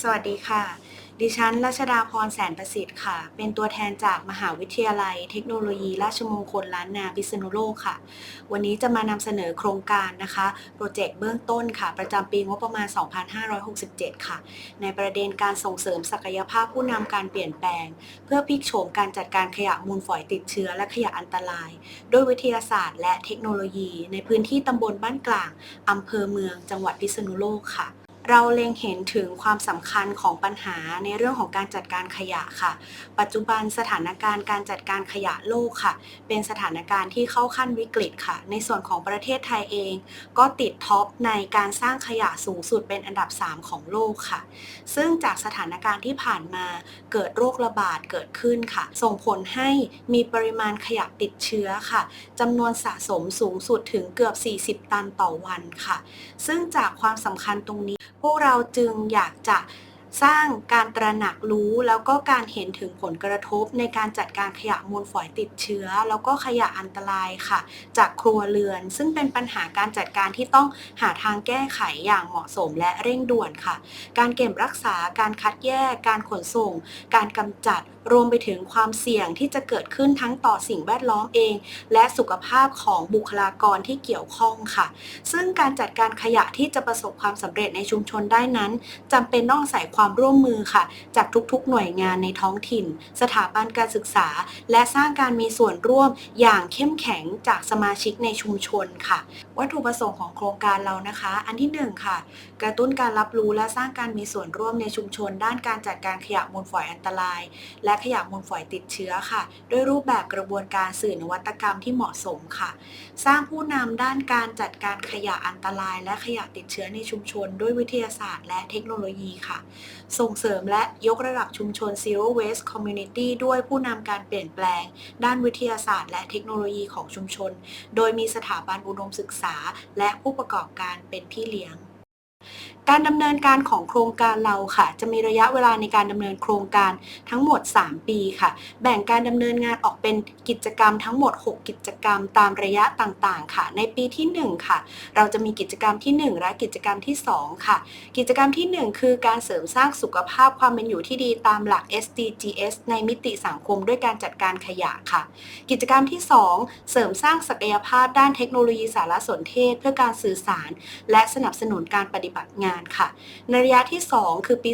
สวัสดีค่ะ ดิฉันรัชดาพรแสนประสิทธิ์ค่ะ เป็นตัวแทนจากมหาวิทยาลัย เทคโนโลยี ราชมงคลล้านนาพิษณุโลกค่ะ วันนี้จะมานำเสนอโครงการนะคะโปรเจกต์เบื้องต้นค่ะ ประจำปีงบประมาณ 2567 ค่ะ ในประเด็นการส่งเสริมศักยภาพผู้นำการเปลี่ยนแปลง เพื่อพลิกโฉมการจัดการขยะมูลฝอยติดเชื้อและขยะอันตราย ด้วยวิทยาศาสตร์ และเทคโนโลยี ในพื้นที่ตำบลบ้านกลางอำเภอเมือง จังหวัดพิษณุโลกค่ะ เราเล็งเห็นถึงความสำคัญของปัญหาในเรื่องของการจัดการขยะค่ะ ปัจจุบันสถานการณ์การจัดการขยะโลกค่ะ เป็นสถานการณ์ที่เข้าขั้นวิกฤตค่ะ ในส่วนของประเทศไทยเอง ก็ติดท็อปในการสร้างขยะสูงสุดเป็นอันดับ 3 ของโลกค่ะ ซึ่งจากสถานการณ์ที่ผ่านมาเกิดโรคระบาดเกิดขึ้นค่ะ ส่งผลให้มีปริมาณขยะติดเชื้อค่ะจำนวนสะสมสูงสุดถึงเกือบ 40 ตันต่อวันค่ะ ซึ่งจากความสำคัญตรงนี้ วกเราจึงอยากจะ สร้างการตระหนักรู้แล้วก็การเห็นถึงผลกระทบในการจัดการขยะมูลฝอยติดเชื้อ แล้วก็ขยะอันตรายค่ะ จากครัวเรือน ซึ่งเป็นปัญหาการจัดการที่ต้องหาทางแก้ไขอย่างเหมาะสมและเร่งด่วนค่ะ การเก็บรักษาการคัดแยก การขนส่ง การกำจัดรวมไปถึงความเสี่ยงที่จะเกิดขึ้นทั้งต่อสิ่งแวดล้อมเอง และสุขภาพของบุคลากรที่เกี่ยวข้องค่ะ ซึ่งการจัดการขยะที่จะประสบความสำเร็จในชุมชนได้นั้นจำเป็นต้องอาศัยความร่วมมือค่ะ จากทุกๆ หน่วยงานในท้องถิ่น สถาบันการศึกษา และสร้างการมีส่วนร่วมอย่างเข้มแข็งจากสมาชิกในชุมชนค่ะ วัตถุประสงค์ของโครงการเรานะคะ อันที่หนึ่งค่ะ กระตุ้นการรับรู้และสร้างการมีส่วนร่วมในชุมชน ด้านการจัดการขยะมูลฝอยอันตราย และขยะมูลฝอยติดเชื้อค่ะ ด้วยรูปแบบกระบวนการสื่อนวัตกรรมที่เหมาะสมค่ะ สร้างผู้นำด้านการจัดการขยะอันตราย และขยะติดเชื้อในชุมชน ด้วยวิทยาศาสตร์ และเทคโนโลยีค่ะส่งเสริมและยกระดับชุมชน Zero Waste Community ด้วยผู้นำการเปลี่ยนแปลง ด้านวิทยาศาสตร์ และเทคโนโลยีของชุมชน โดยมีสถาบันอุดมศึกษา และผู้ประกอบการเป็นพี่เลี้ยง การดำเนินการของโครงการเราค่ะ จะมีระยะเวลาในการดำเนินโครงการทั้งหมด 3 ปีค่ะ แบ่งการดำเนินงานออกเป็นกิจกรรมทั้งหมด 6 กิจกรรมตามระยะต่างๆ ค่ะ ในปีที่ 1 ค่ะ เราจะมีกิจกรรมที่ 1 และกิจกรรมที่ 2 ค่ะ กิจกรรมที่ 1 คือการเสริมสร้างสุขภาพความเป็นอยู่ที่ดีตามหลัก SDGs ในมิติสังคมด้วยการจัดการขยะค่ะ กิจกรรมที่ 2 เสริมสร้างศักยภาพด้านเทคโนโลยีสารสนเทศ เพื่อการสื่อสาร และสนับสนุนการปฏิบัติงานค่ะ ในระยะที่ 2 คือปี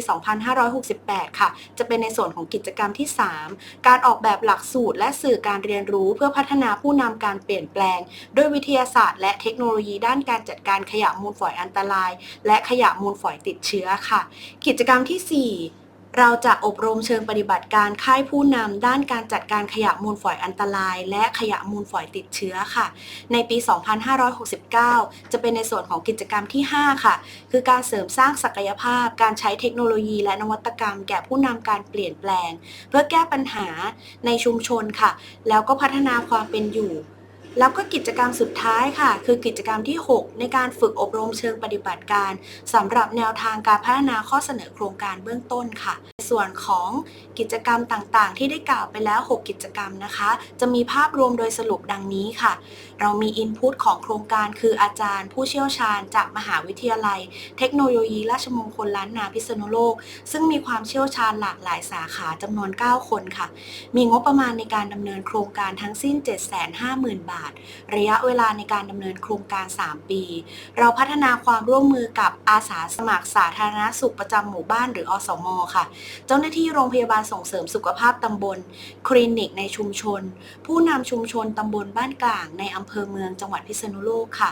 2568 ค่ะ จะเป็นในส่วนของกิจกรรมที่ 3 การออกแบบหลักสูตรและสื่อการเรียนรู้เพื่อพัฒนาผู้นำการเปลี่ยนแปลง ด้วยวิทยาศาสตร์ และเทคโนโลยีด้านการจัดการขยะมูลฝอยอันตราย และขยะมูลฝอยติดเชื้อค่ะ กิจกรรมที่ 4 เราจะอบรมเชิงปฏิบัติการค่ายผู้นำด้านการจัดการขยะมูลฝอยอันตราย และขยะมูลฝอยติดเชื้อค่ะ ในปี 2569 จะเป็นในส่วนของกิจกรรมที่ 5 ค่ะ คือการเสริมสร้างศักยภาพ การใช้เทคโนโลยีและนวัตกรรม แก่ผู้นำการเปลี่ยนแปลง เพื่อแก้ปัญหาในชุมชนค่ะ แล้วก็พัฒนาความเป็นอยู่ แล้วก็กิจกรรมสุดท้ายค่ะ คือกิจกรรมที่ 6 ในการฝึกอบรมเชิงปฏิบัติการสำหรับแนวทางการพัฒนาข้อเสนอโครงการเบื้องต้นค่ะ ส่วนของกิจกรรมต่างๆ ที่ได้กล่าวไปแล้ว 6 กิจกรรมนะคะ จะมีภาพรวมโดยสรุปดังนี้ค่ะ เรามีอินพุตของโครงการคืออาจารย์ ผู้เชี่ยวชาญ จากมหาวิทยาลัย เทคโนโลยีราชมงคลล้านนาพิษณุโลก ซึ่งมีความเชี่ยวชาญหลากหลายสาขาจำนวน 9 คนค่ะ มีงบประมาณในการดำเนินโครงการทั้งสิ้น 750,000 บาทระยะเวลาในการดำเนินโครงการ 3 ปี เราพัฒนาความร่วมมือกับอาสาสมัครสาธารณสุขประจำหมู่บ้านหรืออสมค่ะ เจ้าหน้าที่โรงพยาบาลส่งเสริมสุขภาพตำบล คลินิกในชุมชน ผู้นำชุมชนตำบลบ้านกลางในอำเภอเมืองจังหวัดพิษณุโลกค่ะ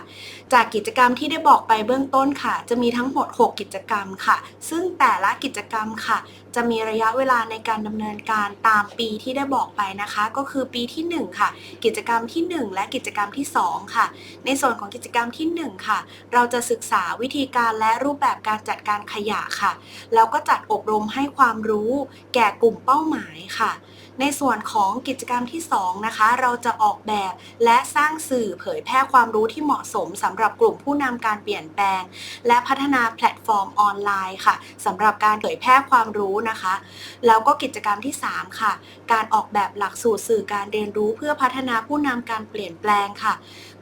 จากกิจกรรมที่ได้บอกไปเบื้องต้นค่ะ จะมีทั้งหมด 6 กิจกรรมค่ะ ซึ่งแต่ละกิจกรรมค่ะจะมีระยะเวลาในการดำเนินการตามปีที่ได้บอกไปนะคะ ก็คือปีที่ 1 ค่ะ กิจกรรมที่ 1 และกิจกรรมที่ 2 ค่ะ ในส่วนของกิจกรรมที่ 1 ค่ะ เราจะศึกษาวิธีการและรูปแบบการจัดการขยะค่ะ แล้วก็จัดอบรมให้ความรู้แก่กลุ่มเป้าหมายค่ะ ในส่วนของกิจกรรมที่2นะคะเราจะออกแบบและสร้างสื่อเผยแพร่ความรู้ที่เหมาะสมสำหรับกลุ่มผู้นำการเปลี่ยนแปลง และพัฒนาแพลตฟอร์มออนไลน์ค่ะสำหรับการเผยแพร่ความรู้นะคะ แล้วก็กิจกรรมที่ 3 ค่ะ การออกแบบหลักสูตรสื่อการเรียนรู้เพื่อพัฒนาผู้นำการเปลี่ยนแปลงค่ะ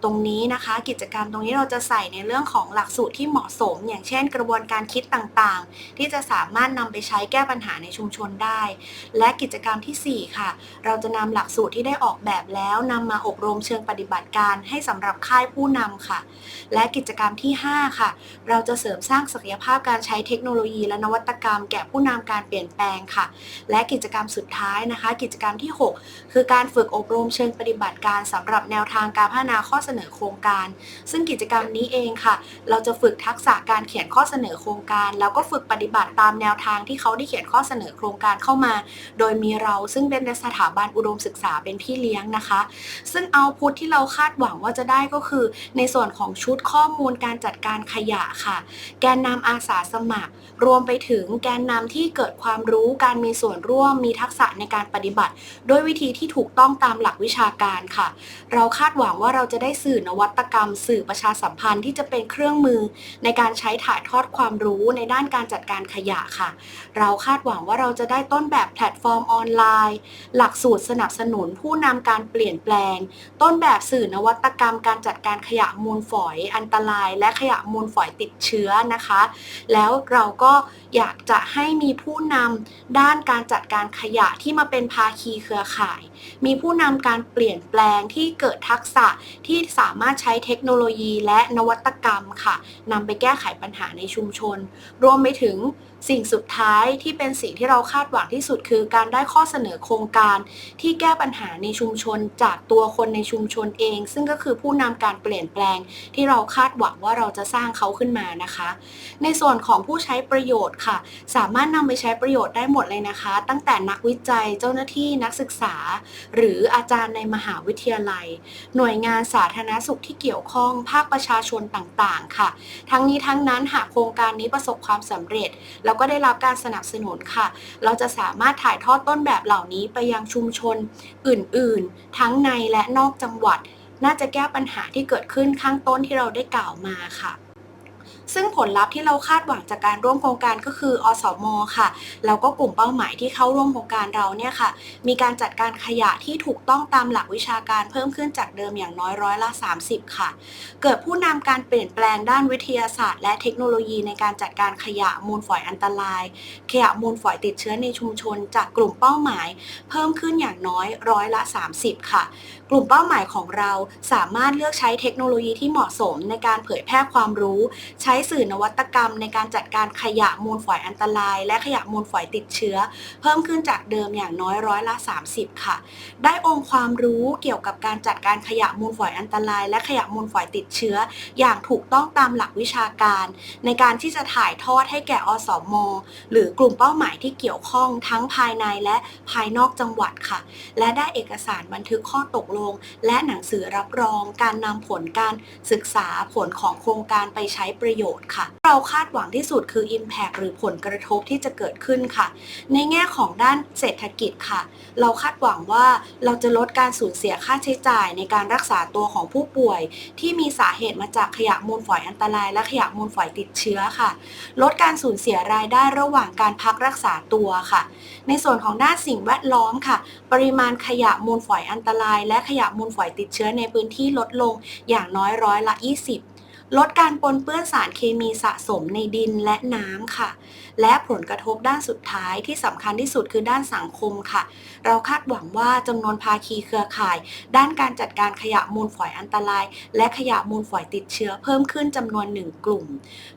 ตรงนี้นะคะ กิจกรรมตรงนี้เราจะใส่ในเรื่องของหลักสูตรที่เหมาะสม อย่างเช่น กระบวนการคิดต่างๆ ที่จะสามารถนำไปใช้แก้ปัญหาในชุมชนได้ และกิจกรรมทีสี่4 ค่ะ เราจะนำหลักสูตรที่ได้ออกแบบแล้วนำมาอบรมเชิงปฏิบัติการให้สำหรับค่ายผู้นำค่ะ และกิจกรรมที่ 5 ค่ะ เราจะเสริมสร้างศักยภาพการใช้เทคโนโลยี และนวัตกรรม แก่ผู้นำการเปลี่ยนแปลงค่ะ และกิจกรรมสุดท้ายนะคะ กิจกรรมที่ 6 คือการฝึกอบรมเชิงปฏิบัติการสำหรับแนวทางการพัฒนาข้อเสนอโครงการ ซึ่งกิจกรรมนี้เองค่ะ เราจะฝึกทักษะการเขียนข้อเสนอโครงการ แล้วก็ฝึกปฏิบัติตามแนวทางที่เขาได้เขียนข้อเสนอโครงการเข้ามา โดยมีเราซึ่งเป็นสถาบันอุดมศึกษาเป็นพี่เลี้ยงนะคะ ซึ่งเอาพุทที่เราคาดหวังว่าจะได้ก็คือ ในส่วนของชุดข้อมูลการจัดการขยะค่ะ แกนนำอาสาสมัคร รวมไปถึงแกนนำที่เกิดความรู้การมีส่วนร่วมมีทักษะในการปฏิบัติ ด้วยวิธีที่ถูกต้องตามหลักวิชาการค่ะ เราคาดหวังว่าเราจะได้สื่อนวัตกรรม สื่อประชาสัมพันธ์ที่จะเป็นเครื่องมือ ในการใช้ถ่ายทอดความรู้ในด้านการจัดการขยะค่ะ เราคาดหวังว่าเราจะได้ต้นแบบแพลตฟอร์มออนไลน์หลักสูตรสนับสนุนผู้นำการเปลี่ยนแปลง ต้นแบบสื่อนวัตกรรมการจัดการขยะมูลฝอยอันตราย และขยะมูลฝอยติดเชื้อนะคะ แล้วเราก็อยากจะให้มีผู้นำด้านการจัดการขยะที่มาเป็นภาคีเครือข่าย มีผู้นำการเปลี่ยนแปลงที่เกิดทักษะที่สามารถใช้เทคโนโลยีและนวัตกรรมค่ะนำไปแก้ไขปัญหาในชุมชน รวมไปถึงสิ่งสุดท้ายที่เป็นสิ่งที่เราคาดหวังที่สุดคือการได้ข้อเสนอโครงการที่แก้ปัญหาในชุมชนจากตัวคนในชุมชนเอง ซึ่งก็คือผู้นำการเปลี่ยนแปลง ที่เราคาดหวังว่าเราจะสร้างเขาขึ้นมานะคะ ในส่วนของผู้ใช้ประโยชน์ค่ะ สามารถนำไปใช้ประโยชน์ได้หมดเลยนะคะ ตั้งแต่นักวิจัยเจ้าหน้าที่นักศึกษา หรืออาจารย์ในมหาวิทยาลัย หน่วยงานสาธารณสุขที่เกี่ยวข้องภาคประชาชนต่างๆ ค่ะ ทั้งนี้ทั้งนั้นหากโครงการนี้ประสบความสำเร็จแล้วก็ได้รับการสนับสนุนค่ะ เราจะสามารถถ่ายทอดต้นแบบเหล่านี้ไปยังชุมชนอื่นๆ ทั้งในและนอกจังหวัด น่าจะแก้ปัญหาที่เกิดขึ้นข้างต้นที่เราได้กล่าวมาค่ะ ซึ่งผลลัพธ์ที่เราคาดหวังจากการร่วมโครงการก็คืออสมค่ะแล้วก็กลุ่มเป้าหมายที่เข้าร่วมโครงการเราเนี่ยค่ะ มีการจัดการขยะที่ถูกต้องตามหลักวิชาการเพิ่มขึ้นจากเดิมอย่างน้อยร้อยละ 30 ค่ะ เกิดผู้นำการเปลี่ยนแปลงด้านวิทยาศาสตร์ และเทคโนโลยีในการจัดการขยะมูลฝอยอันตราย ขยะมูลฝอยติดเชื้อในชุมชน จากกลุ่มเป้าหมาย เพิ่มขึ้นอย่างน้อยร้อยละ 30 ค่ะ กลุ่มเป้าหมายของเราสามารถเลือกใช้เทคโนโลยีที่เหมาะสมในการเผยแพร่ความรู้ ใช้สื่อนวัตกรรมในการจัดการขยะมูลฝอยอันตราย และขยะมูลฝอยติดเชื้อ เพิ่มขึ้นจากเดิมอย่างน้อยร้อยละ 30 ค่ะ ได้องค์ความรู้เกี่ยวกับการจัดการขยะมูลฝอยอันตราย และขยะมูลฝอยติดเชื้อ อย่างถูกต้องตามหลักวิชาการ ในการที่จะถ่ายทอดให้แก่อสมหรือกลุ่มเป้าหมายที่เกี่ยวข้องทั้งภายในและภายนอกจังหวัดค่ะ และได้เอกสารบันทึกข้อตกลง และหนังสือรับรองการนำผลการศึกษาผลของโครงการไปใช้ประโยชน์ค่ะ เราคาดหวังที่สุดคือ Impact หรือผลกระทบที่จะเกิดขึ้นค่ะ ในแง่ของด้านเศรษฐกิจค่ะ เราคาดหวังว่าเราจะลดการสูญเสียค่าใช้จ่ายในการรักษาตัวของผู้ป่วย ที่มีสาเหตุมาจากขยะมูลฝอยอันตราย และขยะมูลฝอยติดเชื้อค่ะ ลดการสูญเสียรายได้ระหว่างการพักรักษาตัวค่ะ ในส่วนของด้านสิ่งแวดล้อมค่ะ ปริมาณขยะมูลฝอยอันตราย และขยะมูลฝอยติดเชื้อในพื้นที่ลดลงอย่างน้อยร้อยละ 20 ลดการปนเปื้อนสารเคมีสะสมในดินและน้ำค่ะ และผลกระทบด้านสุดท้ายที่สำคัญที่สุดคือด้านสังคมค่ะ เราคาดหวังว่าจำนวนภาคีเครือข่าย ด้านการจัดการขยะมูลฝอยอันตราย และขยะมูลฝอยติดเชื้อเพิ่มขึ้นจำนวนหนึ่งกลุ่ม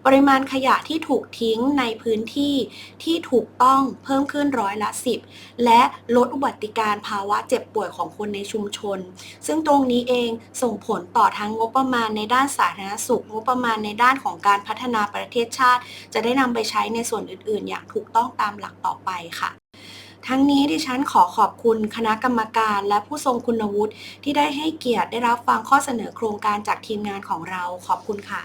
ปริมาณขยะที่ถูกทิ้งในพื้นที่ที่ถูกต้องเพิ่มขึ้นร้อยละ 10 และลดอุบัติการภาวะเจ็บป่วยของคนในชุมชน ซึ่งตรงนี้เองส่งผลต่อทั้งงบประมาณในด้านสาธารณสุขงบประมาณในด้านของการพัฒนาประเทศชาติ จะได้นำไปใช้ในส่วนอื่น ๆ อย่างถูกต้องตามหลักต่อไปค่ะทั้งนี้ดิฉันขอขอบคุณคณะกรรมการและผู้ทรงคุณวุฒิที่ได้ให้เกียรติได้รับฟังข้อเสนอโครงการจากทีมงานของเราขอบคุณค่ะ